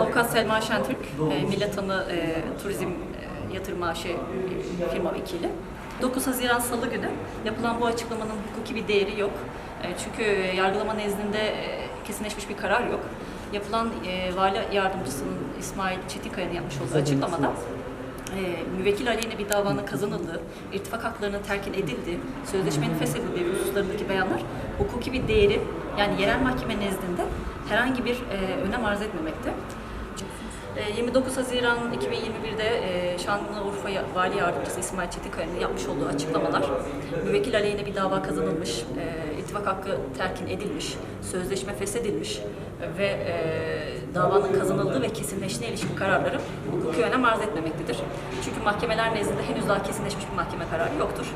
Avukat Selma Şentürk, e, Millet Anı e, Turizm e, Yatırım AŞ e, firma vekili. 9 Haziran Salı günü yapılan bu açıklamanın hukuki bir değeri yok. E, çünkü yargılama nezdinde e, kesinleşmiş bir karar yok. Yapılan e, vali yardımcısının İsmail Çetinkaya'nın yapmış olduğu açıklamada e, müvekkil aleyhine bir davanın kazanıldığı, irtifak haklarının terkin edildiği, sözleşmenin feshedildiği hususlarındaki beyanlar hukuki bir değeri yani yerel mahkeme nezdinde herhangi bir e, önem arz etmemekte. E, 29 Haziran 2021'de e, Şanlıurfa Vali Yardımcısı İsmail Çetinkaya'nın yapmış olduğu açıklamalar, müvekkil aleyhine bir dava kazanılmış, e, ittifak hakkı terkin edilmiş, sözleşme feshedilmiş ve e, davanın kazanıldığı ve kesinleştiğine ilişkin kararları hukuki önem arz etmemektedir. Çünkü mahkemeler nezdinde henüz daha kesinleşmiş bir mahkeme kararı yoktur.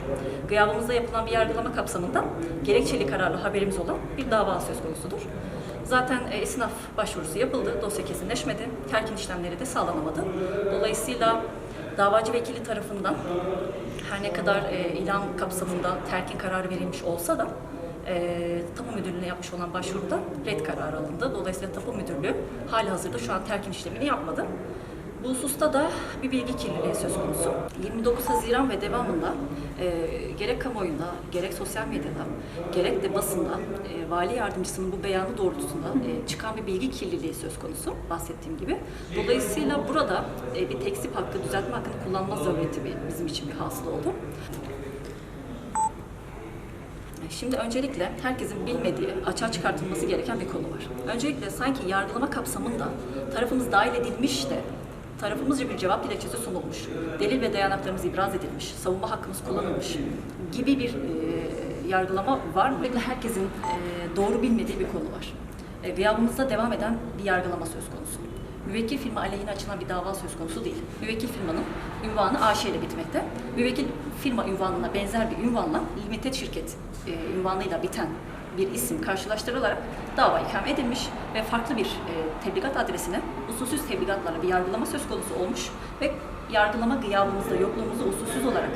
Gıyabımızda yapılan bir yargılama kapsamında gerekçeli kararlı haberimiz olan bir dava söz konusudur. Zaten e, esnaf başvurusu yapıldı, dosya kesinleşmedi, terkin işlemleri de sağlanamadı. Dolayısıyla davacı vekili tarafından her ne kadar e, ilan kapsamında terkin kararı verilmiş olsa da e, Tapu Müdürlüğü'ne yapmış olan başvuruda red kararı alındı. Dolayısıyla Tapu Müdürlüğü hali hazırda şu an terkin işlemini yapmadı. Bu hususta da bir bilgi kirliliği söz konusu. 29 Haziran ve devamında e, gerek kamuoyunda, gerek sosyal medyada, gerek de basında e, vali yardımcısının bu beyanı doğrultusunda e, çıkan bir bilgi kirliliği söz konusu bahsettiğim gibi. Dolayısıyla burada e, bir tekzip hakkı, düzeltme hakkını kullanma bir- bizim için bir hasıl oldu. Şimdi öncelikle herkesin bilmediği, açığa çıkartılması gereken bir konu var. Öncelikle sanki yargılama kapsamında tarafımız dahil edilmiş de tarafımızca bir cevap dilekçesi sunulmuş, delil ve dayanaklarımız ibraz edilmiş, savunma hakkımız kullanılmış gibi bir e, yargılama var mı? Herkesin e, doğru bilmediği bir konu var. E, gıyabımızda devam eden bir yargılama söz konusu. Müvekkil firma aleyhine açılan bir dava söz konusu değil. Müvekkil firmanın ünvanı AŞ ile bitmekte. Müvekkil firma ünvanına benzer bir ünvanla limited şirket e, ünvanıyla biten bir isim karşılaştırılarak dava ikame edilmiş ve farklı bir e, tebligat adresine usulsüz tebligatlarla bir yargılama söz konusu olmuş ve yargılama gıyabımızda yokluğumuzda usulsüz olarak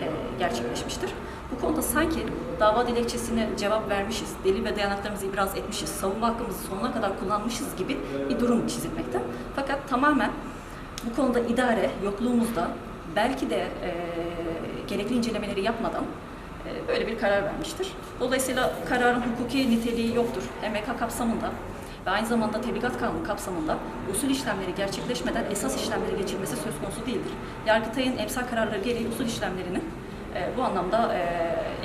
e, gerçekleşmiştir. Bu konuda sanki dava dilekçesine cevap vermişiz, delil ve dayanaklarımızı ibraz etmişiz, savunma hakkımızı sonuna kadar kullanmışız gibi bir durum çizilmekte. Fakat tamamen bu konuda idare yokluğumuzda belki de e, gerekli incelemeleri yapmadan böyle bir karar vermiştir. Dolayısıyla kararın hukuki niteliği yoktur. MK kapsamında ve aynı zamanda tebligat kanunu kapsamında usul işlemleri gerçekleşmeden esas işlemleri geçirmesi söz konusu değildir. Yargıtay'ın emsal kararları gereği usul işlemlerinin e, bu anlamda e,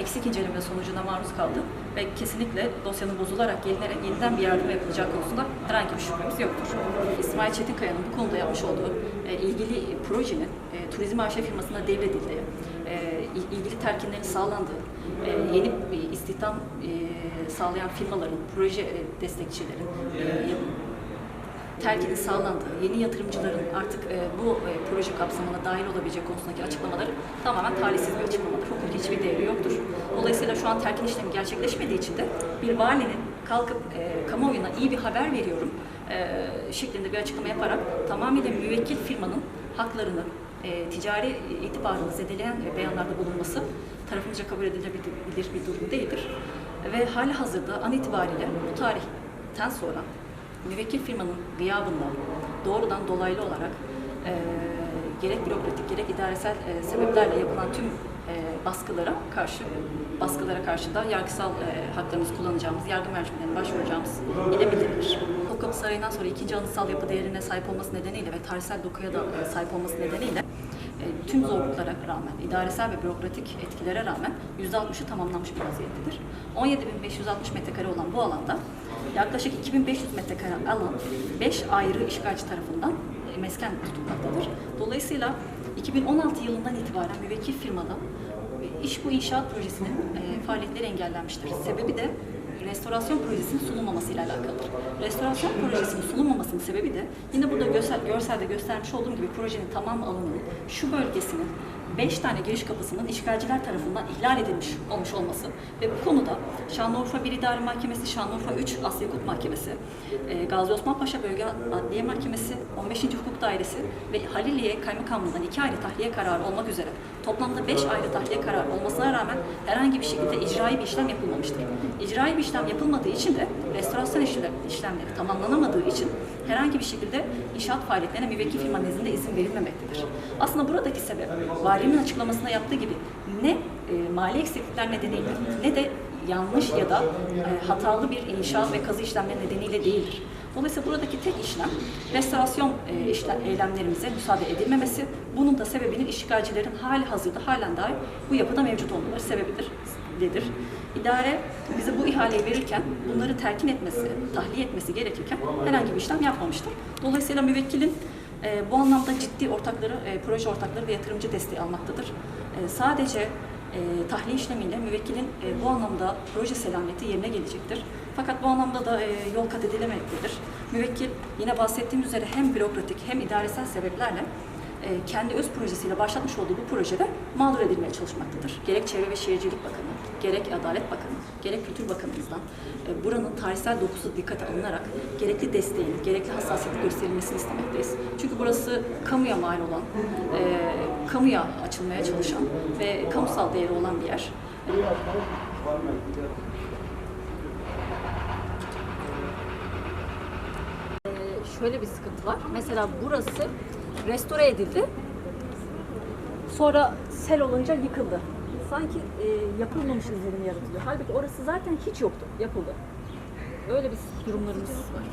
eksik inceleme sonucuna maruz kaldı ve kesinlikle dosyanın bozularak gelinerek yeniden bir yardım yapılacağı konusunda herhangi bir şüphemiz yoktur. İsmail Çetinkaya'nın bu konuda yapmış olduğu e, ilgili projenin e, Turizm AŞ firmasına devredildiği, il- ilgili terkinlerin sağlandığı, e, yeni istihdam sağlayan firmaların, proje destekçilerin terkinin sağlandığı, yeni yatırımcıların artık e, bu e, proje kapsamına dahil olabilecek konusundaki açıklamaları tamamen talihsiz bir açıklamadır. Hukuki hiçbir değeri yoktur. Dolayısıyla şu an terkin işlemi gerçekleşmediği için de bir valinin kalkıp e, kamuoyuna iyi bir haber veriyorum e, şeklinde bir açıklama yaparak tamamıyla müvekkil firmanın haklarını, e, ticari itibarını zedeleyen e, beyanlarda bulunması tarafımızca kabul edilebilir bir durum değildir. Ve hali hazırda an itibariyle bu tarihten sonra müvekkil firmanın gıyabında doğrudan dolaylı olarak e, gerek bürokratik gerek idaresel e, sebeplerle yapılan tüm e, baskılara karşı baskılara karşı da yargısal e, haklarımızı kullanacağımız, yargı mercimeğine başvuracağımız ile bildirilir. Topkapı Sarayı'ndan sonra ikinci anıtsal yapı değerine sahip olması nedeniyle ve tarihsel dokuya da e, sahip olması nedeniyle tüm zorluklara rağmen, idaresel ve bürokratik etkilere rağmen %60'ı tamamlanmış bir vaziyettedir. 17.560 metrekare olan bu alanda yaklaşık 2500 metrekare alan 5 ayrı işgalci tarafından mesken tutulmaktadır. Dolayısıyla 2016 yılından itibaren müvekkil firmada iş bu inşaat projesinin e, faaliyetleri engellenmiştir. Sebebi de restorasyon projesinin sunulmamasıyla alakalıdır. Restorasyon projesinin sunulmamasının sebebi de yine burada görsel, görselde göstermiş olduğum gibi projenin tamam alanının şu bölgesinin 5 tane giriş kapısının işgalciler tarafından ihlal edilmiş olmuş olması ve bu konuda Şanlıurfa 1 İdare Mahkemesi, Şanlıurfa 3 Asya Hukuk Mahkemesi, e, Gazi Osman Paşa Bölge Adliye Mahkemesi, 15. Dairesi ve Haliliye Kaymakamlığı'ndan 2 ayrı tahliye kararı olmak üzere toplamda 5 ayrı tahliye kararı olmasına rağmen herhangi bir şekilde icrai bir işlem yapılmamıştır. İcrai bir işlem yapılmadığı için de restorasyon işlemleri, işlemleri tamamlanamadığı için herhangi bir şekilde inşaat faaliyetlerine müvekkil firma nezdinde izin verilmemektedir. Aslında buradaki sebep valinin açıklamasında yaptığı gibi ne e, mali eksiklikler nedeniyle ne de yanlış ya da e, hatalı bir inşaat ve kazı işlemleri nedeniyle değildir. Dolayısıyla buradaki tek işlem restorasyon e, işlem, eylemlerimize müsaade edilmemesi. Bunun da sebebinin işgalcilerin hali hazırda halen dahi bu yapıda mevcut olmaları sebebidir. Dedir. İdare bize bu ihaleyi verirken bunları terkin etmesi, tahliye etmesi gerekirken herhangi bir işlem yapmamıştır. Dolayısıyla müvekkilin e, bu anlamda ciddi ortakları, e, proje ortakları ve yatırımcı desteği almaktadır. E, sadece e, tahliye işlemiyle müvekkilin e, bu anlamda proje selameti yerine gelecektir. Fakat bu anlamda da e, yol kat edilemektedir. Müvekkil yine bahsettiğim üzere hem bürokratik hem idaresel sebeplerle kendi öz projesiyle başlatmış olduğu bu projede mağdur edilmeye çalışmaktadır. Gerek Çevre ve Şehircilik Bakanı, gerek Adalet Bakanı, gerek Kültür Bakanımızdan e, buranın tarihsel dokusu dikkate alınarak gerekli desteğin, gerekli hassasiyet gösterilmesini istemekteyiz. Çünkü burası kamuya mal olan, e, kamuya açılmaya çalışan ve kamusal değeri olan bir yer. Ee, şöyle bir sıkıntı var. Mesela burası restore edildi. Sonra sel olunca yıkıldı. Sanki e, yapılmamış izlenimi yaratılıyor. Halbuki orası zaten hiç yoktu, yapıldı. Öyle bir durumlarımız var.